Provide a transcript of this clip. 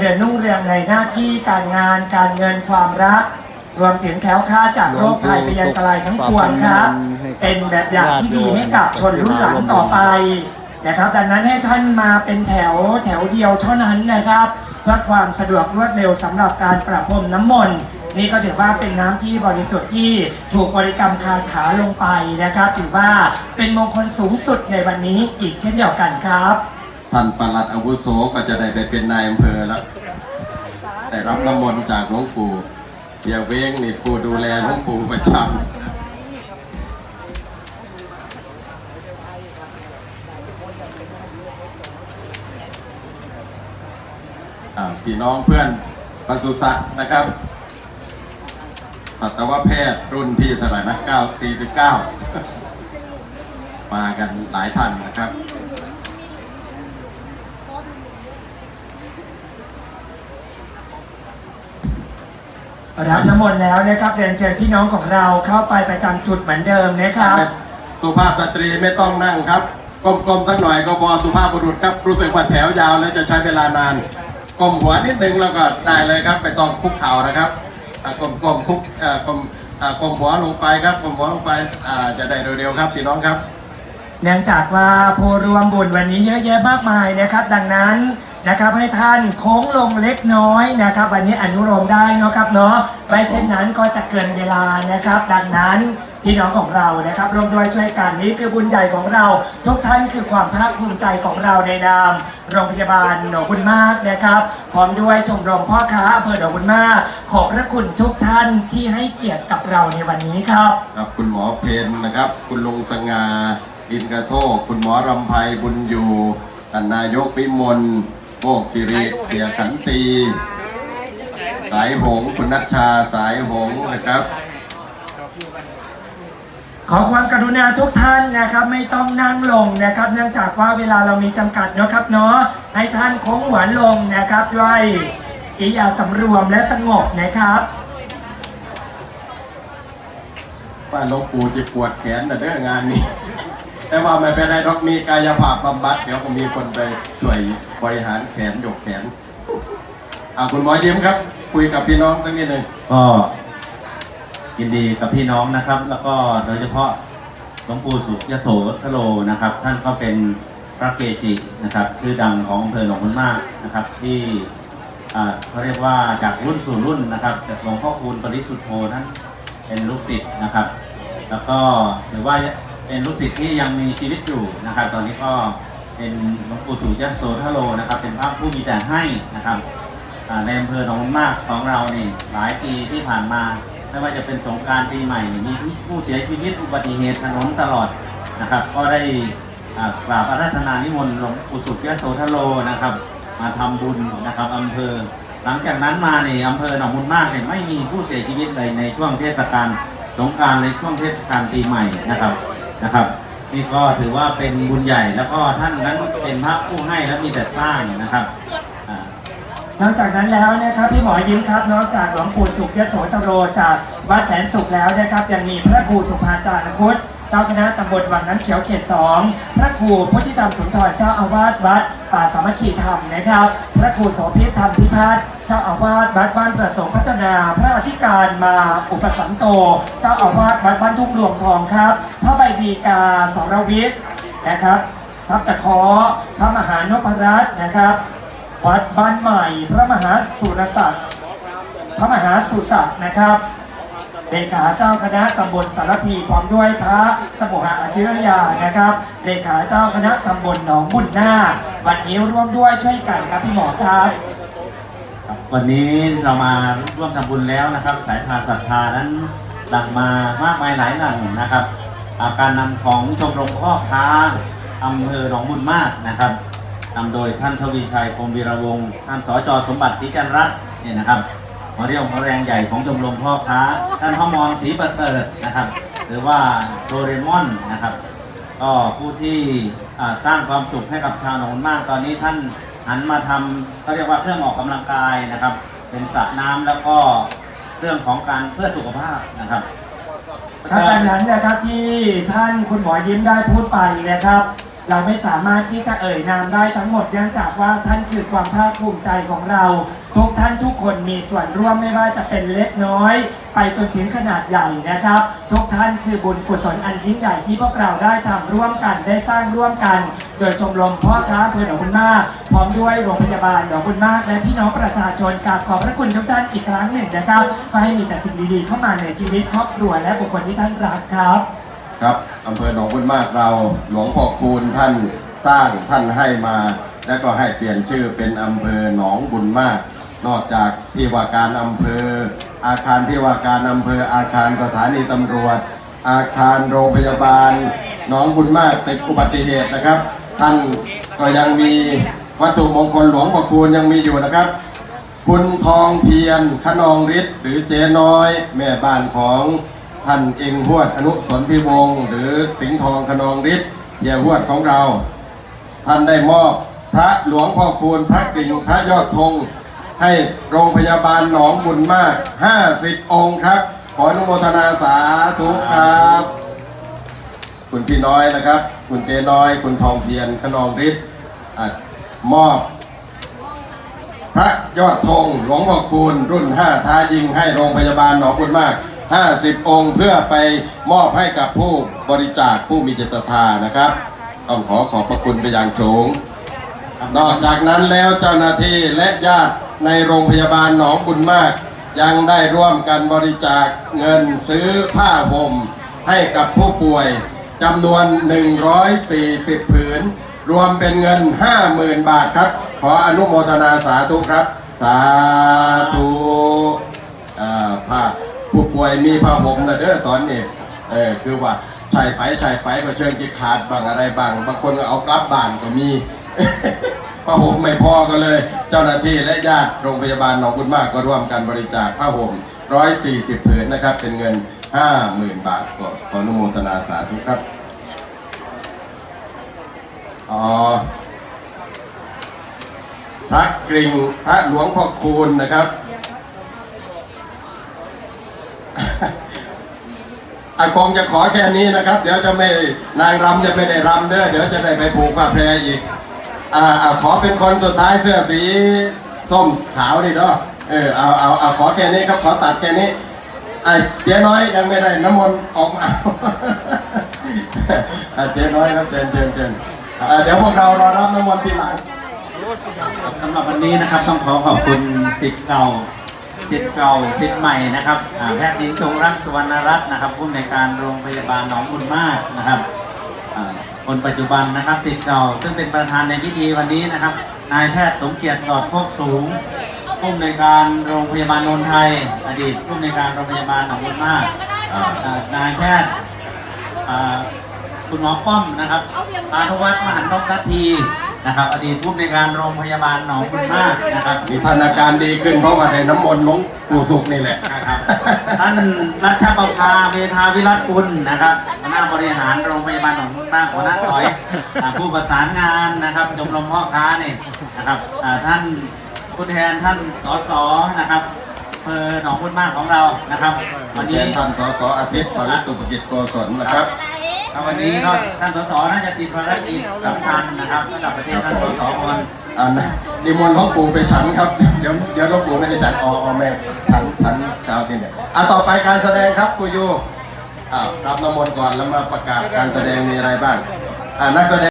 เดินรุ่งเรืองในหน้าที่การงานการเงินความรัก รวมถึงแคล้วคลาดจากโรคภัยพยันตรายทั้งปวงครับ เป็นแบบอย่างที่ดีให้กับชนรุ่นหลังต่อไปนะครับดังนั้นให้ท่านมาเป็นแถวแถวเดียวเท่านั้นนะครับ เพื่อความสะดวกรวดเร็วสำหรับการประพรมน้ำมนต์นี่ก็ถือว่าเป็นน้ำที่บริสุทธิ์ที่ถูกบริกรรมคาถาลงไปนะครับ ถือว่าเป็นมงคลสูงสุดในวันนี้อีกเช่นเดียวกันครับ ท่านปลัดอาวุโสก็จะได้ไปเป็นนายอำเภอแล้วได้รับน้ำมนต์จากหลวงปู่เดี๋ยวเว้งนี่ผู้ดูแลหลวงปู่ประจำพี่น้องเพื่อนปศุสัตว์นะครับสัตวแพทย์รุ่นที่เท่าไหร่นะ9 49 มากันหลายท่านนะครับ รับน้ำมนต์แล้วนะครับเรียนเชิญพี่น้องของเราเข้าไปประจำจุดเหมือนเดิมนะครับ สุภาพสตรีไม่ต้องนั่งครับกลมๆสักหน่อยก็พอสุภาพบุรุษครับรู้สึกว่าแถวยาวแล้วจะใช้เวลานานกลมหัวนิดนึงแล้วก็ได้เลยครับไม่ต้องคุกเข่านะครับอ่ากลมๆคุกเอ่อกลมอ่ากลมหัวลงไปครับกลมหัวลงไปอ่าจะได้เร็วๆครับพี่น้องครับ เนื่องจากว่าผู้รวมบุญวันนี้เยอะแยะมากมายนะครับ ดังนั้น นะครับให้ท่านโค้งลงเล็กน้อยนะครับวันนี้อนุโลมได้เนาะครับเนาะไม่เช่นนั้นก็จะเกินเวลานะครับ ดังนั้นพี่น้องของเรานะครับร่วมด้วยช่วยกันนี้คือบุญใหญ่ของเรา ทุกท่านคือความภาคภูมิใจของเราในนาม โรงพยาบาลหนองบุญมากนะครับพร้อมด้วยชมรมพ่อค้าอำเภอหนองบุญมาก ขอบพระคุณทุกท่านที่ให้เกียรติกับเราในวันนี้ครับ ครับคุณหมอเพนนะครับ คุณลุงสง่าอินกระโทกคุณหมอรำไพบุญอยู่ท่านนายกวิมล โมกสิริเสียขันตีสายหงส์คุณนัชชาสายหงส์นะครับ ขอความกรุณาทุกท่านนะครับ ไม่ต้องนั่งลงนะครับ เนื่องจากว่าเวลาเรามีจำกัดเนาะครับเนาะให้ท่านโค้งหัวลงนะครับด้วยกิริยาสำรวมและสงบนะครับว่าหลวงปู่จะปวดแขนนะเด้องานนี้ แต่ว่าไม่เป็นไรดอกมีกายภาพบำบัด เดี๋ยวก็มีคนไปช่วยบริหารแขนยกแขนอ่าคุณหมอยิ้มครับ คุยกับพี่น้องสักนิดหนึ่งก็ยินดีกับพี่น้องนะครับ แล้วก็โดยเฉพาะหลวงปู่สุยโถทโลนะครับ ท่านก็เป็นพระเกจินะครับชื่อดังของอำเภอหนองบุญมากนะครับ ที่อ่าเขาเรียกว่าจากรุ่นสู่รุ่นนะครับจากหลวงพ่อคูณปริสุทธโธท่านเป็นลูกศิษย์นะครับ แล้วก็ถือว่า เป็นลูกศิษย์ที่ยังมีชีวิตอยู่นะครับ ตอนนี้ก็เป็นหลวงปู่สุยโสทโลนะครับ เป็นพระผู้มีแต่ให้นะครับในอำเภอหนองมากของเรานี่หลายปีที่ผ่านมา ไม่ว่าจะเป็นสงการปีใหม่นี่มีผู้เสียชีวิตอุบัติเหตุถนนตลอดนะครับ ก็ได้กราบอาราธนานิมนต์หลวงปู่สุขยโสธโลนะครับ มาทำบุญนะครับอำเภอ หลังจากนั้นมาเนี่ยอำเภอหนองบุญมากเนี่ยไม่มีผู้เสียชีวิตเลยในช่วงเทศกาลสงการในช่วงเทศกาลปีใหม่นะครับ นะครับนี่ก็ถือว่าเป็นบุญใหญ่แล้วก็ท่านนั้นเป็นพระผู้ให้และมีแต่สร้างนะครับอ่านอกจากนั้นแล้วนะครับพี่หมอยิ้มครับนอกจากหลวงปู่สุขยโสตโรจากวัดแสนสุขแล้วนะครับยังมีพระครูสุภาจารย์คุต เจ้าคณะตำบลวังน้ำเขียวเขตสองพระครูพุทธิธรรมสุนทรเจ้าอาวาสวัดป่าสามัคคีธรรมนะครับ พระครูโสภิธรรมพิพัฒน์เจ้าอาวาสวัดบ้านประสงค์พัฒนา พระอธิการมาอุปสัมโต เจ้าอาวาสวัดบ้านทุ่งหลวงทองครับ พระใบดีกาสรวิทย์นะครับทับตะเคอพระมหานพรัตน์นะครับ วัดบ้านใหม่ พระมหาสุรศักดิ์พระมหาสุศักดิ์นะครับ เลขาเจ้าคณะตำบลสารพีพร้อมด้วยพระสมุหะอาชิรยานะครับเลขาเจ้าคณะตำบลหนองบุญนาวันนี้ร่วมด้วยช่วยกันครับพี่หมอครับครับวันนี้เรามาร่วมทำบุญแล้วนะครับ สายทานศรัทธานั้นหลั่งมามากมายหลายหลังนะครับอาการนำของชมรมพ่อค้าอำเภอหนองบุญมากนะครับนำโดยท่านทวีชัยคงวีระวงศ์ท่านสจสมบัติศรีจันรัตน์เนี่ยนะครับ หัวเรี่ยวหัวแรงใหญ่ของชมรมพ่อค้า ท่านพ่อมรศรีประเสริฐนะครับ หรือว่าโดเรมอนนะครับ ก็ผู้ที่สร้างความสุขให้กับชาวหนองมาก ตอนนี้ท่านหันมาทำเขาเรียกว่าเครื่องออกกำลังกายนะครับ เป็นสระน้ำแล้วก็เรื่องของการเพื่อสุขภาพนะครับครับดังนั้นนะครับที่ท่านคุณหมอยิ้มได้พูดไปนะครับ เราไม่สามารถที่จะเอ่ยนามได้ทั้งหมดเนื่องจากว่าท่านคือความภาคภูมิใจของเรา ทุกท่านทุกคนมีส่วนร่วมไม่ว่าจะเป็นเล็กน้อย ไปจนถึงขนาดใหญ่นะครับ ทุกท่านคือบุญกุศลอันยิ่งใหญ่ที่พวกเราได้ทำร่วมกันได้สร้างร่วมกัน โดยชมรมพ่อค้าอำเภอหนองบุญมาก พร้อมด้วยโรงพยาบาลหนองบุญมาก และพี่น้องประชาชนกราบขอบพระคุณทุกท่านอีกครั้งหนึ่งนะครับก็ให้มีแต่สิ่งดีๆเข้ามาในชีวิตครอบครัวและบุคคลที่ท่านรักครับ ครับอำเภอหนองบุญมากเราหลวงพ่อคูณท่านสร้างท่านให้มา แล้วก็ให้เปลี่ยนชื่อเป็นอำเภอหนองบุญมาก นอกจากที่ว่าการอำเภอ อาคารที่ว่าการอำเภออาคารสถานีตำรวจ อาคารโรงพยาบาลหนองบุญมากติดอุบัติเหตุนะครับ ท่านก็ยังมีวัตถุมงคลหลวงพ่อคูณยังมีอยู่นะครับ คุณทองเพียรขนองฤทธิ์หรือเจ๊น้อย แม่บ้านของ ท่านเองหวดอนุสนพิวงศ์หรือสิงห์ทองขนองฤทธิ์เฮียหวดของเรา ท่านได้มอบพระหลวงพ่อคูณพระกิ่งพระยอดธงให้โรงพยาบาลหนองบุญมาก 50 องค์ครับ ขออนุโมทนาสาธุครับ คุณพี่น้อยนะครับ คุณเจน้อย คุณทองเพียรขนองฤทธิ์มอบ พระยอดธงหลวงพ่อคูณรุ่น 5 ท้ายิงให้โรงพยาบาลหนองบุญมาก 50 องค์เพื่อไปมอบให้กับผู้บริจาคผู้มีจิตศรัทธานะครับ ต้องขอขอบพระคุณไปอย่างสูง นอกจากนั้นแล้วเจ้าหน้าที่และญาติในโรงพยาบาลหนองบุญมาก ยังได้ร่วมกันบริจาคเงินซื้อผ้าห่มให้กับผู้ป่วยจำนวน 140 ผืน รวมเป็นเงิน 50,000 บาทครับ ขออนุโมทนาสาธุครับ สาธุอ่าผ้า ผู้ป่วยมีผ้าห่มนะเด้อตอนนี้เออคือว่าใช่ไปใช่ไปก็เชิญกิขาดบางอะไรบางบางคนก็เอากลับบ้านก็มีผ้าห่มไม่พอก็เลย เจ้าหน้าที่และญาติโรงพยาบาลหนองบุญมากก็ร่วมกันบริจาคผ้าห่ม140ผืนนะครับ เป็นเงิน50,000บาทก็ขออนุโมทนาสาธุครับอ๋อพระกริ่งพระหลวงพ่อคูณนะครับ อากงจะขอแค่นี้นะครับ เดี๋ยวจะไม่นางรำจะไม่ได้รำเด้อเดี๋ยวจะได้ไปผูกผ้าแพรอีกอ่าอ่าขอเป็นคนสุดท้ายเสื้อสีส้มขาวนี่เนาะเออเอาเอาเอาขอแค่นี้ครับขอตัดแค่นี้ไอ้เจ๊น้อยยังไม่ได้น้ำมนต์ออกมาเจ๊น้อยครับเชิญเชิญเชิญอ่าเดี๋ยวพวกเรารอรับน้ำมนต์ทีหลังสำหรับวันนี้นะครับต้องขอขอบคุณสิทธิ์เก่า สิทธิ์เก่าสิทธิ์ใหม่นะครับแพทย์หญิงจงรักสุวรรณรัตน์นะครับผู้อำนการโรงพยาบาลหนองบุญมากนะครับคนปัจจุบันนะครับสิทธิ์เก่าซึ่งเป็นประธานในพิธีวันนี้นะครับ นายแพทย์สมเกียรติสอดโคกสูงผู้อำนวยการโรงพยาบาลโนนไทย อดีตผู้อำนวยการโรงพยาบาลหนองบุญมากนายแพทย์อุณหมอป้อมนะครับพานุวัฒน์มหันนพนาที นะครับอดีตผู้อำนวยการโรงพยาบาลหนองบุญมากนะครับมีท่านอาการดีขึ้นเพราะว่าในน้ำมนต์หลวงปู่สุกนี่แหละครับท่านรัชประภาเมธาวิรัตกุลนะครับคณะบริหารโรงพยาบาลหนองบุญมากหัวหน้าถอยอ่าผู้ประสานงานนะครับชมรมพ่อค้าเนี่ยนะครับอ่าท่านผู้แทนท่านสสนะครับอำเภอหนองบุญมากของเรานะครับ วันแทนี้ นท่านสสอาทิตย์ปริสุทธิกิจโกศลนะครับ ครับวันนี้ก็ท่านสสน่าจะติดภารกิจสำคัญนะครับระดับประเทศท่านสสมนอันนิมนต์หลวงปู่ไปฉันครับ เดี๋ยวเดี๋ยวหลวงปู่ไม่ได้ฉันอ๋ออ๋อแม่ฉันฉันเช้าที่เนี่ยอะต่อไปการแสดงครับครูยูอ้าวรับน้ำมนต์ก่อนแล้วมาประกาศการแสดงมีอะไรบ้างอ่านักแสดง